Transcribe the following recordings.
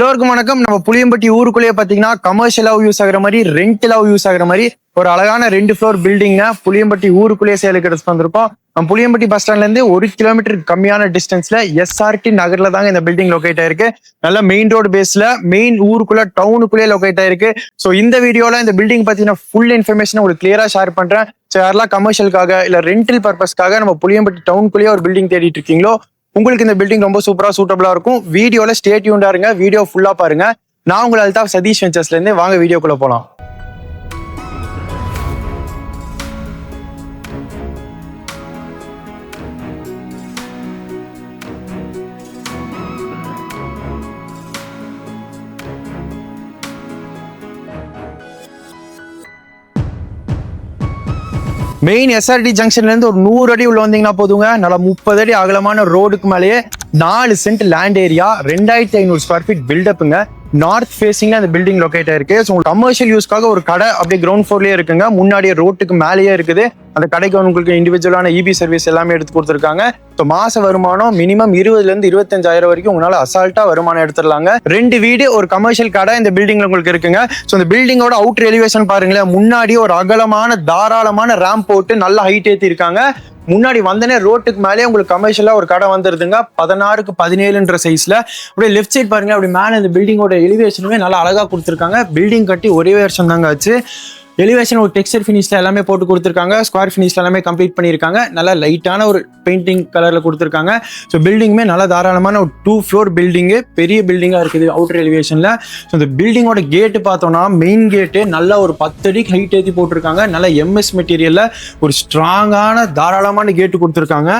எல்லோருக்கும் வணக்கம். நம்ம புளியம்பட்டி ஊருக்குள்ளேயே பாத்தீங்கன்னா கமர்ஷியலாவும் யூஸ் ஆகுற மாதிரி ரெண்டலாவும் யூஸ் ஆகுற மாதிரி ஒரு அழகான ரெண்டு ஃப்ளோர் பில்டிங்க புளியம்பட்டி ஊருக்குள்ளேயே சேலுக்கு எடுத்து வந்திருக்கோம். நம்ம புளியம்பட்டி பஸ் ஸ்டாண்ட்ல இருந்து ஒரு கிலோமீட்டர் கம்மியான டிஸ்டன்ஸ்ல எஸ்ஆர்டி நகர்ல தாங்க இந்த பில்டிங் லொகேட் ஆயிருக்கு. நல்ல மெயின் ரோடு பேஸ்ல மெயின் ஊருக்குள்ள டவுனுக்குள்ளே லொகேட் ஆயிருக்கு. ஸோ இந்த வீடியோல இந்த பில்டிங் பாத்தீங்கன்னா ஃபுல் இன்ஃபர்மேஷன் உங்களுக்கு கிளியரா ஷேர் பண்றேன். ஸோ யாரெல்லாம் கமர்ஷியலுக்காக இல்ல ரெண்டல் பர்பஸ்க்காக நம்ம புளியம்பட்டி டவுனுக்குள்ளேயே ஒரு பில்டிங் தேடிட்டு இருக்கீங்களோ உங்களுக்கு இந்த பில்டிங் ரொம்ப சூப்பரா சூட்டபிளா இருக்கும். வீடியோல ஸ்டே டியூண்டா இருங்க. வீடியோ ஃபுல்லா பாருங்க. நான் உங்களை அல்தாப் சதீஷ் வெஞ்சர்ஸ்ல இருந்து வாங்க வீடியோக்குள்ள போலாம். மெயின் எஸ்ஆர்டி ஜங்ஷன்ல இருந்து ஒரு நூறு அடி உள்ள வந்தீங்கன்னா போதுங்க. நல்லா முப்பது அடி அகலமான ரோடுக்கு மேலேயே நாலு சென்ட் லேண்ட் ஏரியா ரெண்டாயிரத்தி ஐநூறு ஸ்கொயர் ஃபீட் பில்டப்புங்க நார்த் ஃபேசிங்ல அந்த பில்டிங் லொக்கேட் ஆயிருக்கு. ஸோ கமர்ஷியல் யூஸ்க்காக ஒரு கடை அப்படியே கிரவுண்ட் ஃப்ளோர்லயே இருக்குங்க. முன்னாடியே ரோட்டுக்கு மேலேயே இருக்குது. அந்த கடைக்கு உங்களுக்கு இண்டிவிஜுவலான இபி சர்வீஸ் எல்லாமே எடுத்து கொடுத்துருக்காங்க. இப்போ மாச வருமானம் மினிமம் இருபதுலேருந்து இருபத்தஞ்சாயிரம் வரைக்கும் உங்களால் அசால்ட்டா வருமானம் எடுத்துடலாங்க. ரெண்டு வீடு ஒரு கமர்ஷியல் கடை இந்த பில்டிங்ல உங்களுக்கு இருக்குங்க. ஸோ இந்த பில்டிங்கோட அவுட் எலிவேஷன் பாருங்களேன். முன்னாடி ஒரு அகலமான தாராளமான ரேம்ப் போட்டு நல்ல ஹைட் ஏற்றி இருக்காங்க. முன்னாடி வந்தனே ரோட்டுக்கு மேலே உங்களுக்கு கமர்ஷியலாக ஒரு கடை வந்துருதுங்க. பதினாறுக்கு பதினேழுன்ற சைஸ்ல அப்படியே லெஃப்ட் சைட் பாருங்க அப்படி மேலே இந்த பில்டிங்கோட எலிவேஷனுமே நல்லா அழகாக கொடுத்துருக்காங்க. பில்டிங் கட்டி ஒரே வருஷம் தாங்க ஆச்சு. எலிவேஷன் ஒரு டெக்ஸ்டர் ஃபினிஷில் எல்லாமே போட்டு கொடுத்துருக்காங்க. ஸ்கொயர் ஃபினிஷில் எல்லாமே கம்ப்ளீட் பண்ணியிருக்காங்க. நல்லா லைட்டான ஒரு பெயிண்டிங் கலரில் கொடுத்துருக்காங்க. ஸோ பில்டிங்குமே நல்லா தாராளமான ஒரு டூ ஃப்ளோர் பில்டிங்கு பெரிய பில்டிங்காக இருக்குது அவுட்டர் எலிவேஷனில் ஸோ இந்த பில்டிங்கோட கேட்டு பார்த்தோம்னா மெயின் கேட்டு நல்லா ஒரு பத்து அடிக்கு ஹைட் ஏற்றி போட்டிருக்காங்க. நல்ல எம்எஸ் மெட்டீரியலில் ஒரு ஸ்ட்ராங்கான தாராளமான கேட்டு கொடுத்துருக்காங்க.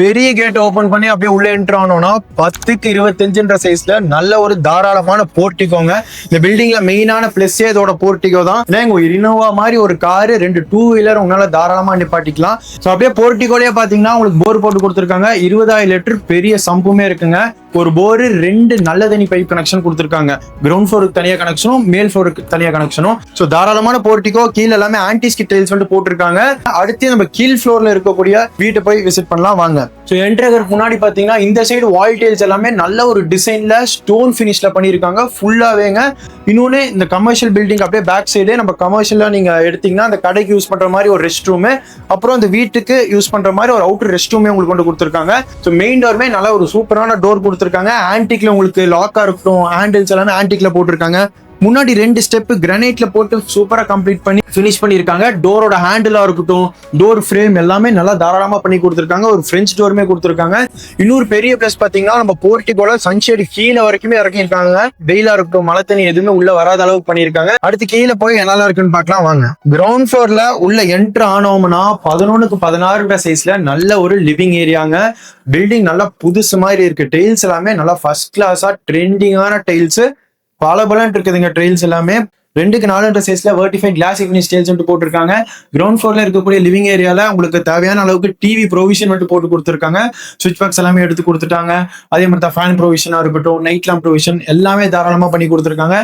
பெரிய கேட் ஓபன் பண்ணி அப்படியே உள்ள என்ட்ரு ஆனோம்னா பத்துக்கு இருபத்தஞ்சுன்ற சைஸ்ல நல்ல ஒரு தாராளமான போர்ட்டிகோங்க இந்த பில்டிங்ல மெயினான பிளஸ்ஸே இதோட போர்ட்டிகோ தான். ஏன்னா ஒரு இனோவா மாதிரி ஒரு காரு ரெண்டு டூ வீலர் உங்களால தாராளமா நிப்பாட்டிக்கலாம். ஸோ அப்படியே போர்ட்டிகோலயே பாத்தீங்கன்னா உங்களுக்கு போர் போட்டு கொடுத்துருக்காங்க. இருபதாயிரம் லிட்டர் பெரிய சம்புமே இருக்குங்க. ஒரு போரு ரெண்டு நல்ல தண்ணி பைப் கனெக்ஷன் கொடுத்துருக்காங்க. கிரவுண்ட் ஃப்ளோருக்கு தனியா கனெக்ஷனும் மேல் ஃப்ளோருக்கு தனியா கனெக்ஷனும் ஸோ தாராளமான போர்ட்டிகோ கீழே எல்லாமே ஆன்டி ஸ்கிட் டைல்ஸ் வந்து போட்டிருக்காங்க. அடுத்து நம்ம கீழ் ஃப்ளோர்ல இருக்கக்கூடிய வீட்டை போய் விசிட் பண்ணலாம். வாங்க. ஸோ என்ட்ரகருக்கு முன்னாடி பார்த்தீங்கன்னா இந்த சைடு வால் டைல்ஸ் எல்லாமே நல்ல ஒரு டிசைனில் ஸ்டோன் ஃபினிஷில் பண்ணியிருக்காங்க. ஃபுல்லாகவேங்க இன்னொன்று இந்த கமர்ஷியல் பில்டிங் அப்படியே பேக் சைடே நம்ம கமர்ஷியலாக நீங்கள் எடுத்தீங்கன்னா அந்த கடைக்கு யூஸ் பண்ணுற மாதிரி ஒரு ரெஸ்ட் ரூமு அப்புறம் அந்த வீட்டுக்கு யூஸ் பண்ணுற மாதிரி ஒரு அவுட்டர் ரெஸ்ட் ரூமே உங்களுக்கு கொண்டு கொடுத்துருக்காங்க. ஸோ மெயின் டோருமே நல்ல ஒரு சூப்பரான டோர் கொடுத்துருக்காங்க. ஆன்டிக்கில் உங்களுக்கு லாக்காக இருக்கட்டும் ஹேண்டில்ஸ் எல்லாமே ஆன்டிக்கில் போட்டிருக்காங்க. முன்னாடி ரெண்டு ஸ்டெப் கிரனைட்ல போட்டு சூப்பரா கம்ப்ளீட் பண்ணி ஃபினிஷ் பண்ணிருக்காங்க டோரோட ஹேண்டிலா இருக்கட்டும் டோர் ஃப்ரேம் எல்லாமே நல்லா தாராளமா பண்ணி கொடுத்துருக்காங்க. ஒரு ஃப்ரெஞ்ச் டோருமே கொடுத்துருக்காங்க. இன்னொரு பெரிய பிளஸ் பாத்தீங்கன்னா நம்ம போர்ட்டிகோல சன்ஷேடு கீழே வரைக்குமே இறக்கியிருக்காங்க. வெயிலா இருக்கட்டும் மழை தண்ணி எதுவுமே உள்ள வராத அளவுக்கு பண்ணியிருக்காங்க. அடுத்து கீழே போய் என்னெல்லாம் இருக்குன்னு பார்க்கலாம் வாங்க. கிரவுண்ட் ஃப்ளோர்ல உள்ள என்ட்ரு ஆனோம்னா பதினொன்னுக்கு பதினாறுன்ற சைஸ்ல நல்ல ஒரு லிவிங் ஏரியாங்க பில்டிங் நல்லா புதுசு மாதிரி இருக்கு. டெய்ல்ஸ் எல்லாமே நல்லா ஃபர்ஸ்ட் கிளாஸா ட்ரெண்டிங்கான டைல்ஸ் பல பலன் இருக்குதுங்க ட்ரெயில்ஸ் எல்லாமே. ரெண்டுக்கு நாலுன்ற சைஸ்ல வெர்டிஃபைட் கிளாஸ் இக்னிஸ் டைல்ஸ் வந்துட்டு போட்டிருக்காங்க. கிரவுண்ட் ஃப்ளோர்ல இருக்கக்கூடிய லிவிங் ஏரியால உங்களுக்கு தேவையான அளவுக்கு டிவி ப்ரொவிஷன் வந்துட்டு போட்டு கொடுத்துருக்காங்க. சுவிட்ச் பாக்ஸ் எல்லாமே எடுத்து கொடுத்துட்டாங்க. அதே மாதிரி தான் ஃபேன் ப்ரொவிஷனா இருக்கட்டும் நைட் லேம்ப் ப்ரொவிஷன் எல்லாமே தாராளமா பண்ணி கொடுத்துருக்காங்க.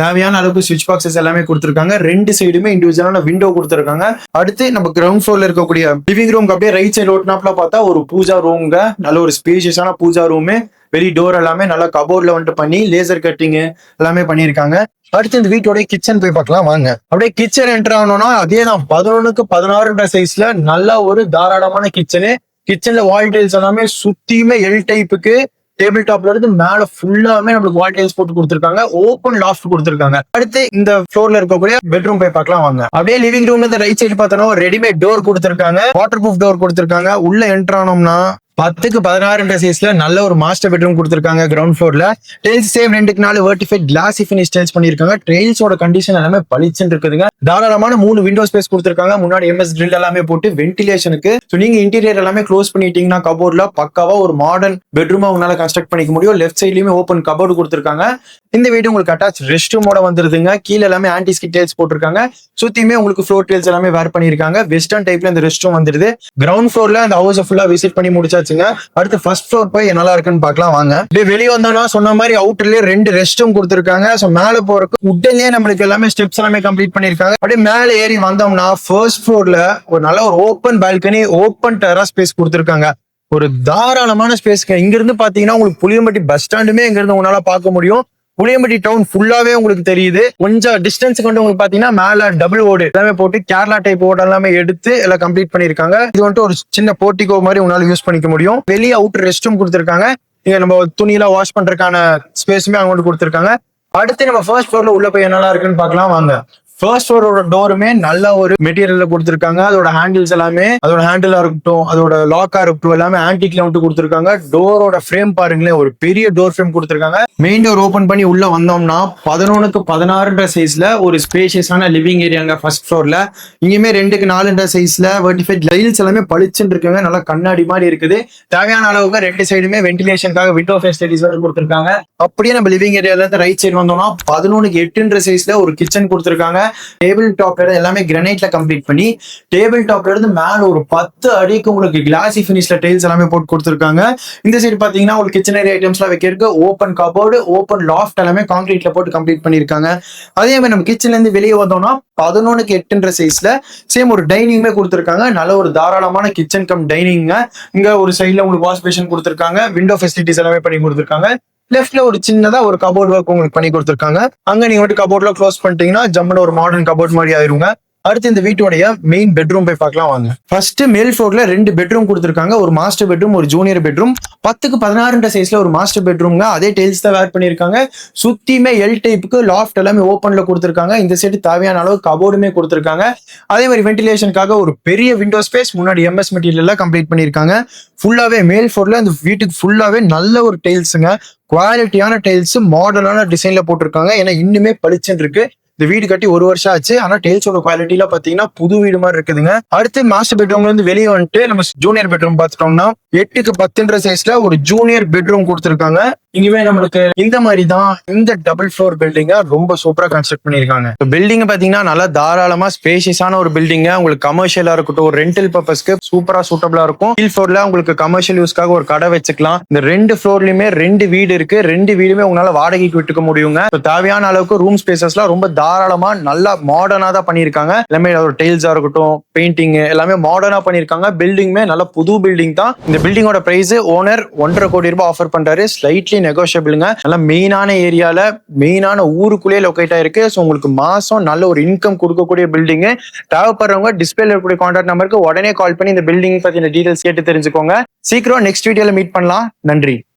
தேவையான அளவுக்கு சுவிட்ச் பாக்ஸஸ் எல்லாமே கொடுத்துருக்காங்க. ரெண்டு சைடுமே இண்டிவிஜுவலான விண்டோ கொடுத்துருக்காங்க. அடுத்து நம்ம கிரவுண்ட் ஃப்ளோர்ல இருக்கக்கூடிய லிவிங் ரூம் அப்படியே ரைட் சைடு ஓட்டினாப்ல பார்த்தா ஒரு பூஜா ரூம்ங்க நல்ல ஒரு ஸ்பேஷியஸான பூஜா ரூமு வெளி டோர் எல்லாமே நல்லா கபோர்ட்ல வந்துட்டு பண்ணி லேசர் கட்டிங் எல்லாமே பண்ணியிருக்காங்க. அடுத்து இந்த வீட்டோட கிச்சன் போய் பார்க்கலாம் வாங்க. அப்படியே கிச்சன் என்டர் ஆகணும்னா அதே தான் பதினொன்னுக்கு பதினாறுன்ற சைஸ்ல நல்ல ஒரு தாராளமான கிச்சனு கிச்சன்ல வால் டைல்ஸ் எல்லாமே சுத்தியுமே எல் டைப்புக்கு டேபிள் டாப்ல இருந்து மேல ஃபுல்லாமே நம்மளுக்கு வால் டைல்ஸ் போட்டு கொடுத்துருக்காங்க. ஓப்பன் லாஃப்ட் கொடுத்துருக்காங்க. அடுத்து இந்த ஃப்ளோர்ல இருக்கக்கூடிய பெட்ரூம் போய் பார்க்கலாம் வாங்க. அப்படியே லிவிங் ரூம்ல இருந்து ரைட் சைடு பார்த்தோம்னா ரெடிமேட் டோர் கொடுத்துருக்காங்க. வாட்டர் ப்ரூஃப் டோர் கொடுத்துருக்காங்க. உள்ள என்ட்ரானோம்னா பத்துக்கு பதினாறுன்ற சைஸ்ல நல்ல ஒரு மாஸ்டர் பெட்ரூம் கொடுத்துருக்காங்க கிரவுண்ட் ஃப்ளோர்ல டெய்ல்ஸ் சேம் ரெண்டுக்கு நாலு வேர்டிஃபைட் கிளாசி ஃபினிஷ் டைல்ஸ் பண்ணிருக்காங்க ட்ரெயின்ஸோட கண்டிஷன் எல்லாமே பளிச்சுன்னு இருக்குதுங்க. தாராளமான மூணு விண்டோ ஸ்பேஸ் கொடுத்துருக்காங்க. முன்னாடி எம்எஸ் கிரில் எல்லாமே போட்டு வென்டிலேஷனுக்கு ஸோ நீங்க இன்டீரியர் எல்லாமே க்ளோஸ் பண்ணிட்டீங்கன்னா கபோர்ட்ல பக்காவா ஒரு மாடர்ன் பெட்ரூமா உங்களால கன்ஸ்ட்ரக்ட் பண்ணிக்க முடியும். லெஃப்ட் சைட்லயுமே ஓப்பன் கபோர்டு கொடுத்துருக்காங்க. இந்த வீடு உங்களுக்கு அட்டாச் ரெஸ்ட் ரூமோட வந்துருதுங்க. கீழே எல்லாமே ஆன்டி ஸ்கிட் டைல்ஸ் போட்டிருக்காங்க. சுத்தியுமே உங்களுக்கு ஃப்ளோர் டைல்ஸ் எல்லாமே வேர் பண்ணிருக்காங்க வெஸ்டர்ன் டைப்ல இந்த ரெஸ்ட் ரூம் வந்துருது கிரவுண்ட் ஃப்ளோர்ல அந்த ஹவுஸ் ஃபுல்லா விசிட் பண்ணி முடிச்சாச்சு. முடிச்சாச்சுங்க அடுத்து ஃபர்ஸ்ட் ஃப்ளோர் போய் நல்லா இருக்குன்னு பார்க்கலாம் வாங்க. அப்படியே வெளியே வந்தோம்னா சொன்ன மாதிரி அவுட்டர்லயே ரெண்டு ரெஸ்ட் ரூம் கொடுத்துருக்காங்க. ஸோ மேல போறதுக்கு உடனே நம்மளுக்கு எல்லாமே ஸ்டெப்ஸ் எல்லாமே கம்ப்ளீட் பண்ணிருக்காங்க அப்படியே மேல ஏறி வந்தோம்னா ஃபர்ஸ்ட் ஃப்ளோர்ல ஒரு நல்ல ஒரு open balcony open terrace space கொடுத்துருக்காங்க. ஒரு தாராளமான ஸ்பேஸ்க்கு இங்க இருந்து பாத்தீங்கன்னா உங்களுக்கு புளியம்பட்டி பஸ் ஸ்டாண்டுமே இங்க இருந்து உங்களால பார்க்க முடியும். புளியம்பட்டி டவுன் ஃபுல்லாவே உங்களுக்கு தெரியுது. கொஞ்சம் டிஸ்டன்ஸ் கொண்டு உங்களுக்கு பாத்தீங்கன்னா மேல டபுள் ஓடு எல்லாமே போட்டு கேரளா டைப் ஓடு எல்லாமே எடுத்து எல்லாம் கம்ப்ளீட் பண்ணிருக்காங்க இது வந்துட்டு ஒரு சின்ன போர்ட்டிகோ மாதிரி உங்களால யூஸ் பண்ணிக்க முடியும். வெளியே அவுட் ரெஸ்ட் ரூம் கொடுத்துருக்காங்க. இங்க நம்ம துணியெல்லாம் வாஷ் பண்றதுக்கான ஸ்பேஸுமே அவங்க கொடுத்துருக்காங்க. அடுத்து நம்ம ஃபர்ஸ்ட் ஃப்ளோர்ல உள்ள போய் என்னெல்லாம் இருக்குன்னு பாக்கலாம் வாங்க. ஃபர்ஸ்ட் ஃப்ளோரோட டோருமே நல்ல ஒரு மெட்டீரியல்ல கொடுத்துருக்காங்க. அதோட ஹேண்டில்ஸ் எல்லாமே அதோட ஹேண்டிலா இருக்கட்டும் அதோட லாக்கா இருக்கட்டும் எல்லாமே ஆன்டிக்ல வந்துட்டு கொடுத்துருக்காங்க. டோரோட ஃப்ரேம் பாருங்களேன் ஒரு பெரிய டோர் ஃப்ரேம் கொடுத்துருக்காங்க. மெயின் டோர் ஓபன் பண்ணி உள்ள வந்தோம்னா பதினொன்னுக்கு பதினாறுன்ற சைஸ்ல ஒரு ஸ்பேஷியஸான லிவிங் ஏரியாங்க ஃபர்ஸ்ட் ஃப்ளோர்ல இங்கேயுமே ரெண்டுக்கு நாலுன்ற சைஸ்ல வெர்டிஃபைட் லைல்ஸ் எல்லாமே பளிச்சுன்னு இருக்குங்க. நல்லா கண்ணாடி மாதிரி இருக்குது. தேவையான அளவுக்கு ரெண்டு சைடுமே வென்டிலேஷனுக்காக விண்டோ ஃபெசிலிட்டிஸ் வேறு கொடுத்துருக்காங்க. அப்படியே நம்ம லிவிங் ஏரியால இருந்து ரைட் சைடு வந்தோம்னா பதினொன்னுக்கு எட்டுன்ற சைஸ்ல ஒரு கிச்சன் கொடுத்துருக்காங்க. டேபிள் டாப்ல இருந்து எல்லாமே கிரனைட்ல கம்ப்ளீட் பண்ணி டேபிள் டாப்ல இருந்து மேல ஒரு பத்து அடிக்கு உங்களுக்கு கிளாசி ஃபினிஷ்ல டைல்ஸ் எல்லாமே போட்டு கொடுத்துருக்காங்க. இந்த சைடு பாத்தீங்கன்னா உங்களுக்கு கிச்சன் ஏரியா ஐட்டம்ஸ்லாம் வைக்கிறதுக்கு ஓப்பன் கபோர்டு ஓப்பன் லாஃப்ட் எல்லாமே கான்கிரீட்ல போட்டு கம்ப்ளீட் பண்ணிருக்காங்க அதே மாதிரி நம்ம கிச்சன்ல இருந்து வெளியே வந்தோம்னா பதினொன்னுக்கு எட்டுன்ற சைஸ்ல சேம் ஒரு டைனிங்குமே கொடுத்துருக்காங்க. நல்ல ஒரு தாராளமான கிச்சன் கம் டைனிங்க இங்க ஒரு சைட்ல உங்களுக்கு வாஷ் பேஷன் கொடுத்துருக்காங்க. விண்டோ ஃபெசிலிட்டிஸ் எல்லாமே பண்ணி கொடுத்துருக்காங்க. லெஃப்ட்ல ஒரு சின்னதா ஒரு கபோர்ட் ஒர்க் உங்களுக்கு பண்ணி கொடுத்துருக்காங்க. அங்க நீங்க வந்துட்டு கபோர்ட்ல க்ளோஸ் பண்ணிட்டீங்கன்னா ஜம்முன்னு ஒரு மாடர்ன் கபோர்ட் மாதிரி ஆயிருங்க. அடுத்து இந்த வீட்டோடைய மெயின் பெட்ரூம் போய் பார்க்கலாம் வாங்க. ஃபர்ஸ்ட் மேல் ஃப்ளோர்ல ரெண்டு பெட்ரூம் கொடுத்துருக்காங்க. ஒரு மாஸ்டர் பெட்ரூம் ஒரு ஜூனியர் பெட்ரூம் பத்துக்கு பதினாறுன்ற சைஸ்ல ஒரு மாஸ்டர் பெட்ரூம்ங்க அதே டைல்ஸ் தான் வேர் பண்ணியிருக்காங்க. சுத்தியுமே எல் டைப்புக்கு லாஃப்ட் எல்லாமே ஓப்பன்ல கொடுத்துருக்காங்க. இந்த சைடு தேவையான அளவு கபோர்டுமே கொடுத்துருக்காங்க. அதே மாதிரி வென்டிலேஷனுக்காக ஒரு பெரிய விண்டோ ஸ்பேஸ் முன்னாடி எம்எஸ் மெட்டீரியல் கம்ப்ளீட் பண்ணியிருக்காங்க. ஃபுல்லாவே மேல் ஃப்ளோர்ல அந்த வீட்டுக்கு ஃபுல்லாவே நல்ல ஒரு டைல்ஸுங்க குவாலிட்டியான டைல்ஸ் மாடர்னான டிசைன்ல போட்டிருக்காங்க. ஏன்னா இன்னுமே பளிச்சுன்னு இருக்கு. இந்த வீடு கட்டி ஒரு வருஷம் ஆச்சு. ஆனா டைல்ஸோட குவாலிட்டில பாத்தீங்கன்னா புது வீடு மாதிரி இருக்குதுங்க. அடுத்து மாஸ்டர் பெட்ரூம்ல இருந்து வெளியே வந்துட்டு நம்ம ஜூனியர் பெட்ரூம் பார்த்துட்டோம்னா எட்டுக்கு பத்துன்ற சைஸ்ல ஒரு ஜூனியர் பெட்ரூம் கொடுத்துருக்காங்க. இங்கவே நம்மளுக்கு இந்த மாதிரி தான் இந்த டபுள் ஃப்ளோர் பில்டிங்க ரொம்ப சூப்பரா கன்ஸ்ட்ரக்ட் பண்ணிருக்காங்க பில்டிங் பாத்தீங்கன்னா நல்லா தாராளமா ஸ்பேஷியஸான ஒரு பில்டிங்க உங்களுக்கு கமர்ஷியலா இருக்கட்டும் ஒரு ரெண்டல் பர்பஸ்க்கு சூப்பரா சூட்டபிளா இருக்கும். கீழ் ஃப்ளோர்ல உங்களுக்கு கமர்ஷியல் யூஸ்க்காக ஒரு கடை வச்சுக்கலாம். இந்த ரெண்டு ஃப்ளோர்லயுமே ரெண்டு வீடு இருக்கு. ரெண்டு வீடுமே உங்களால வாடகைக்கு விட்டுக்க முடியுங்க. தேவையான அளவுக்கு ரூம் ஸ்பேசஸ்லாம் ரொம்ப தாராளமா நல்லா மாடர்னா தான் பண்ணிருக்காங்க எல்லாமே ஒரு டைல்ஸா இருக்கட்டும் பெயிண்டிங் எல்லாமே மாடர்னா பண்ணிருக்காங்க பில்டிங்குமே நல்ல புது பில்டிங் தான். இந்த பில்டிங்கோட பிரைஸ் ஓனர் ஒன்றரை கோடி ரூபாய் ஆஃபர் பண்றாரு. ஸ்லைட்லி நெகோஷியபிளுங்க நல்லா மெயினான ஏரியால மெயினான ஊருக்குள்ளேயே லொக்கேட் ஆயிருக்கு. ஸோ உங்களுக்கு மாசம் நல்ல ஒரு இன்கம் கொடுக்கக்கூடிய பில்டிங் தேவைப்படுறவங்க டிஸ்பிளேல இருக்கக்கூடிய கான்டாக்ட் நம்பருக்கு உடனே கால் பண்ணி இந்த பில்டிங் பத்தின டீடைல்ஸ் கேட்டு தெரிஞ்சுக்கோங்க. சீக்கிரம் நெக்ஸ்ட் வீடியோல மீட் பண்ணலாம். நன்றி.